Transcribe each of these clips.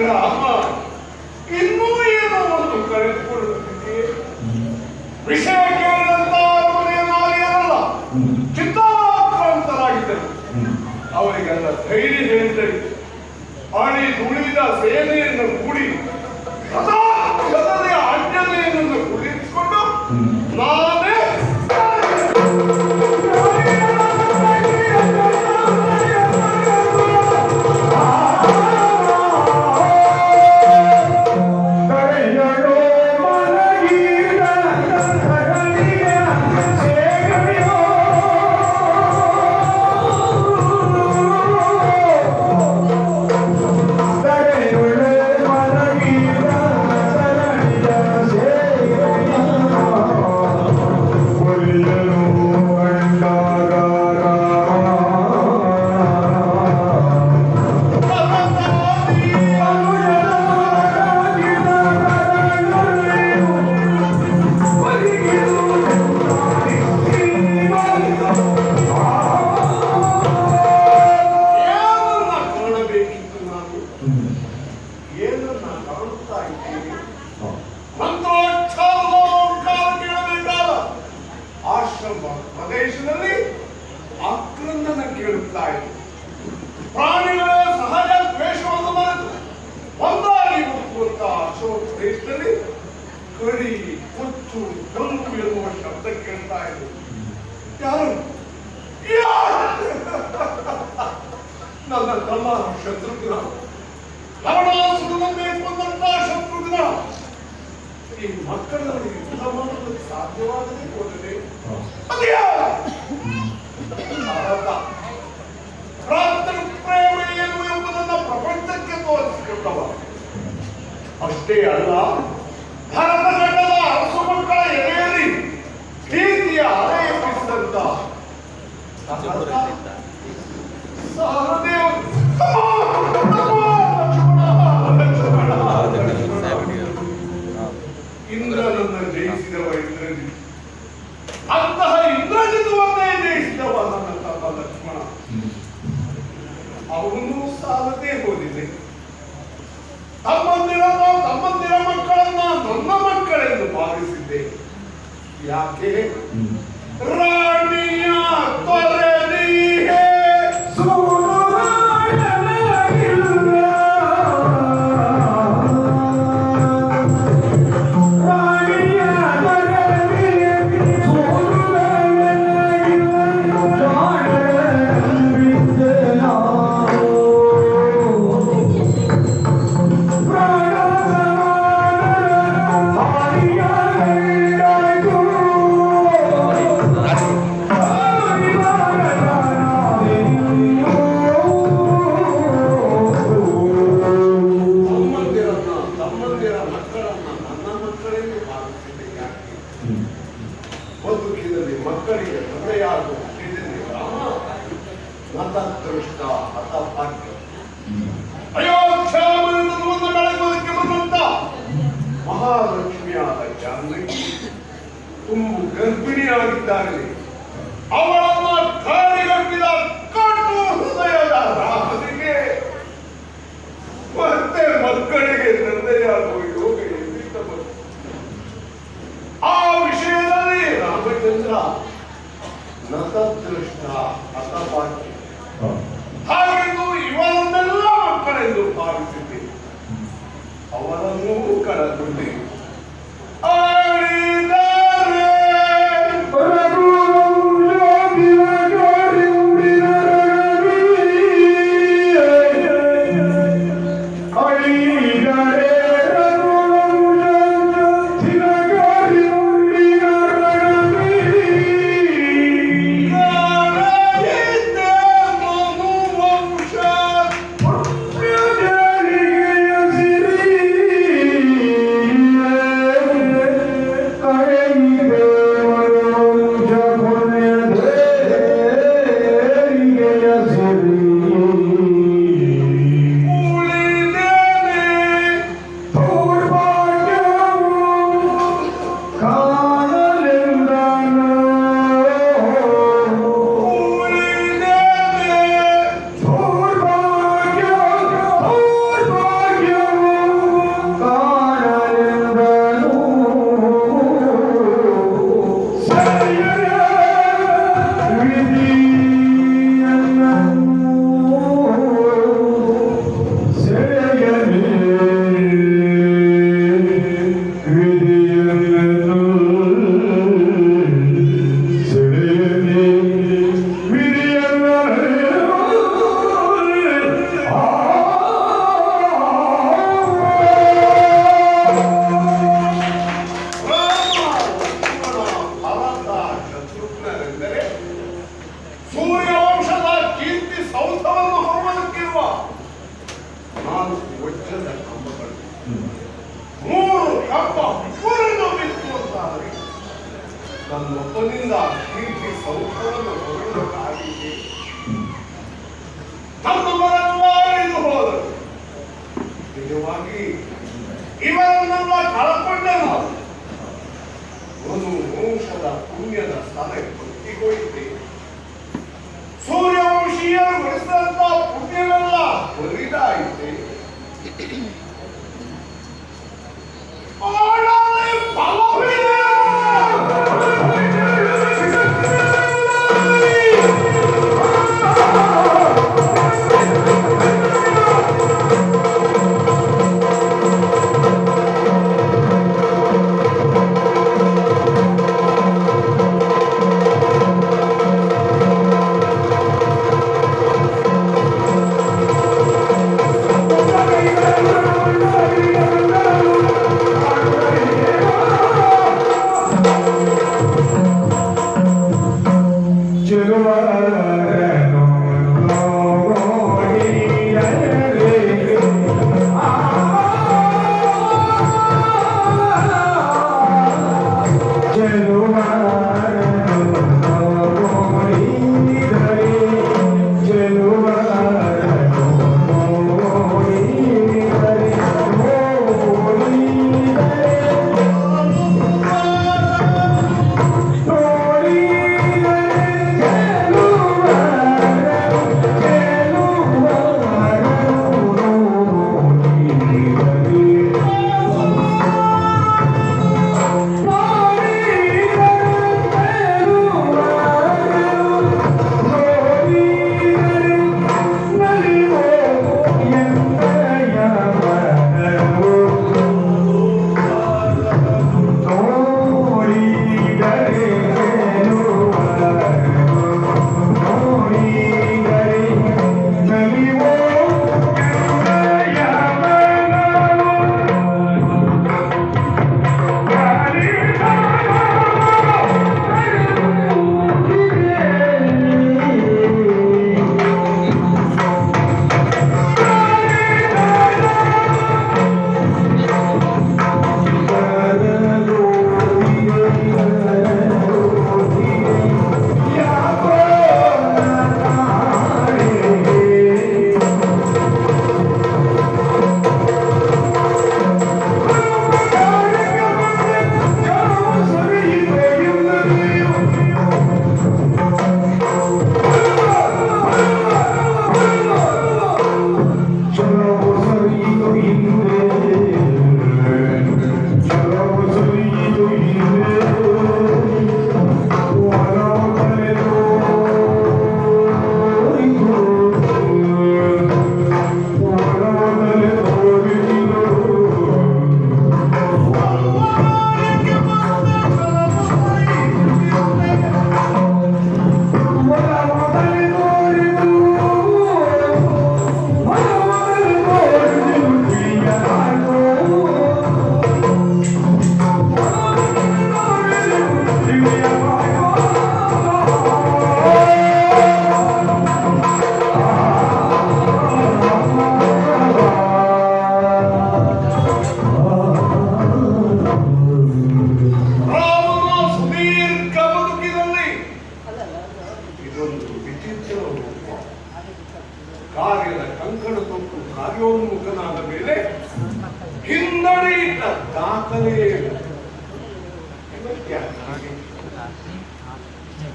ರಾಮ ಇನ್ನೂ ಏನೋ ಒಂದು ಕಳೆದುಕೊಳ್ಳುತ್ತಿದೆ ವಿಷಯ ಕೇಳಿದಂತ ನಾಲಿಯರಲ್ಲ ಚಿತ್ತಾಕ್ರಾಂತರಾಗಿದ್ದರು ಅವರಿಗೆಲ್ಲ ಧೈರ್ಯ ಹೇಳಿದರು ಅಳಿ ದುಳಿದ ಸೇನೆಯನ್ನು ಕೂಡಿ ಸದಾಕ್ಷದನೆ ಯಾರು ನನ್ನ ತಮ್ಮ ಶತ್ರುಘ್ನ ಲವಣಾಸುರನನ್ನೇ ಕೊಂದಂತ ಶತ್ರುಘ್ನ ಈ ಮಕ್ಕಳಲ್ಲಿ ಯುದ್ಧ ಮಾಡಲು ಸಾಧ್ಯವಾಗದೇ ಹೋದರೆ ಪ್ರೇಮ ಏನು ಎಂಬುದನ್ನು ಪ್ರಪಂಚಕ್ಕೆ ತೋರಿಸಿಕೊಂಡವ ಅಷ್ಟೇ ಅಲ್ಲ ಇಂದ್ರಜಿತ್ ಅಂತಹ ಇಂದ್ರಜಿತವನ್ನೇ ತಮ್ಮ ಲಕ್ಷ್ಮಣ. ಅವನು ಸಾಲದೇ ಹೋದಿದೆ ತಮ್ಮಂದಿರನ್ನ ತಮ್ಮಂದಿರ ಮಕ್ಕಳನ್ನ ನನ್ನ ಮಕ್ಕಳೆಂದು ಭಾವಿಸಿದ್ದೆ. ಯಾಕೆ? ರಾಣಿಯ ತೊರೆದೀಹೆ ಗರ್ಭಿಣಿಯಾಗಿದ್ದಾಗಲೇ ಅವಳನ್ನ ಕಾಡಿಗಟ್ಟಿದ ಕಟ್ಟು ಹೃದಯದ ಮತ್ತೆ ಮಕ್ಕಳಿಗೆ ತಂದೆಯಾಗುವ ಆ ವಿಷಯದಲ್ಲಿ ರಾಮಚಂದ್ರ ನತದೃಷ್ಟ ಹತಭಾಗ್ಯ ಹಾಗೆಂದು ಇವರನ್ನೆಲ್ಲ ಮಕ್ಕಳೆಂದು ಭಾವಿಸಿದೆ ಅವರನ್ನೂ ಕಳೆದುಂಡೆ ವಂಶದ ಪುಣ್ಯದ ಸ್ಥಳ ಹೊತ್ತಿಕೊಳ್ಳಿದ್ದೆ ಸೂರ್ಯವಂಶೀಯರು ಗಳಿಸಿದಂತ ಪುಣ್ಯವೆಲ್ಲ ಬರಿದಾಯಿತೆ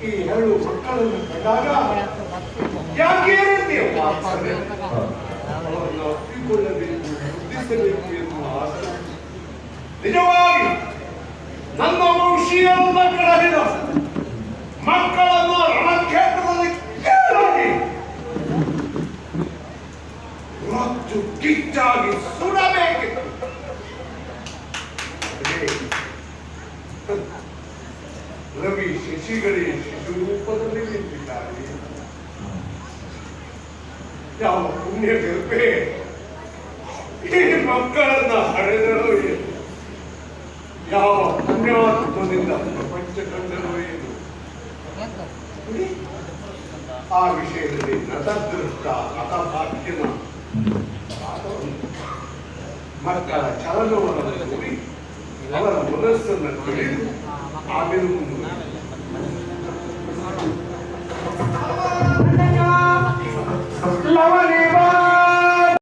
ಈ ಎರಡು ಮಕ್ಕಳನ್ನು ಕಂಡಾಗ ಯಾಕೆ ಈ ರೀತಿಯ ವಾಸನೆ? ಅವರನ್ನು ಅಪ್ಪಿಕೊಳ್ಳಬೇಕು ವೃದ್ಧಿಸಬೇಕು ಎನ್ನುವ ಆಸೆ ನಿಜವಾಗಿ ನನ್ನ ವಂಶೀಯರನ್ನ ಕಳೆದ ಮಕ್ಕಳನ್ನು ರಣಕ್ಷೇತ್ರದಲ್ಲಿ ಕೇಳಾಗಿ ರೊಚ್ಚು ಕಿಚ್ಚಾಗಿ ಸುಡಬೇಕಿತ್ತು ಅದೇ ರವಿ ಶಶಿಗಳೇ ಶಿಶು ರೂಪದಲ್ಲಿ ನಿಂತಿದ್ದಾರೆ. ಯಾವ ಪುಣ್ಯ ಕೃಪೆ. ಈ ಮಕ್ಕಳನ್ನ ಹಡೆದರೋ ಏನು? ಯಾವ ಪುಣ್ಯಾತ್ಮದಿಂದ ಪ್ರಪಂಚ ಕಂಡರು ಏನು? ಆ ವಿಷಯದಲ್ಲಿ ನತದೃಷ್ಟ ನತಭಾಗ್ಯನ ಮಕ್ಕಳ ಚಲನವನ್ನು ನೋಡಿ, ಅವರ ಮನಸ್ಸನ್ನು ತಿಳಿದು ಆಮೇಲೆ